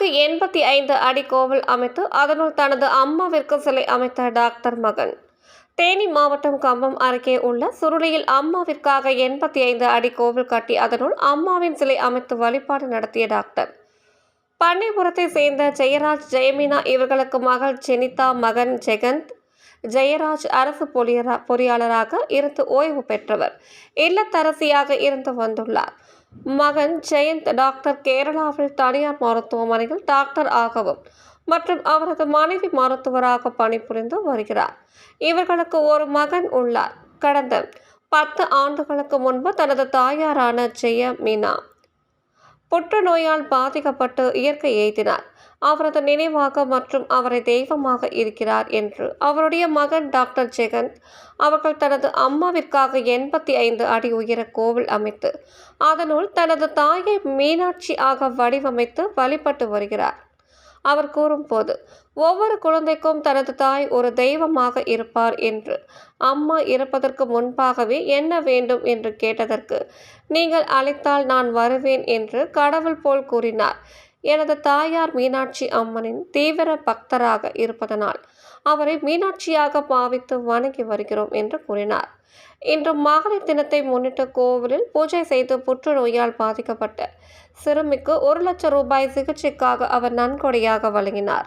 எண்பத்தி ஐந்து அடி கோவில் அமைத்து அதனுள் தனது அம்மாவிற்கு சிலை அமைத்த டாக்டர் மகன். தேனி மாவட்டம் கம்பம் அருகே உள்ள சுருளியில் அம்மாவிற்காக எண்பத்தி ஐந்து அடி கோவில் கட்டி அதனுள் அம்மாவின் சிலை அமைத்து வழிபாடு நடத்திய டாக்டர். பண்ணைபுரத்தை சேர்ந்த ஜெயராஜ் ஜெயமீனா இவர்களுக்கு மகள் ஜெனிதா மகன் ஜெகந்த் ஜெயராஜ் அரசு பொறியரா பொறியாளராக இருந்து ஓய்வு பெற்றவர். இல்லத்தரசியாக இருந்து வந்துள்ளார். மகன் ஜெயந்த் டாக்டர் கேரளாவில் தனியார் மருத்துவமனையில் டாக்டர் ஆகவும் மற்றும் அவரது மனைவி மருத்துவராக பணிபுரிந்து வருகிறார். இவர்களுக்கு ஒரு மகன் உள்ளார். கடந்த பத்து ஆண்டுகளுக்கு முன்பு தனது தாயாரான ஜெய மீனா புற்றுநோயால் பாதிக்கப்பட்டு இயற்கை எய்தினார். அவரது நினைவாக மற்றும் அவரை தெய்வமாக இருக்கிறார் என்று. அவருடைய மகன் டாக்டர் ஜெகந்த் அவர்கள் தனது அம்மாவிற்காக எண்பத்தி ஐந்து அடி உயர கோவில் அமைத்து அதனுள் தனது தாயை மீனாட்சி ஆக வடிவமைத்து வழிபட்டு வருகிறார். அவர் கூறும்போது ஒவ்வொரு குழந்தைக்கும் தனது தாய் ஒரு தெய்வமாக இருப்பார் என்று. அம்மா இறப்பதற்கு முன்பாகவே என்ன வேண்டும் என்று கேட்டதற்கு நீங்கள் அழைத்தால் நான் வருவேன் என்று கடவுள் போல் கூறினார். எனது தாயார் மீனாட்சி அம்மனின் தீவிர பக்தராக இருப்பதனால் அவரை மீனாட்சியாக பாவித்து வணங்கி வருகிறோம் என்று கூறினார். இன்று மகளிர் தினத்தை முன்னிட்டு கோவிலில் பூஜை செய்து புற்றுநோயால் பாதிக்கப்பட்ட சிறுமிக்கு ஒரு லட்சம் ரூபாய் சிகிச்சைக்காக அவர் நன்கொடையாக வழங்கினார்.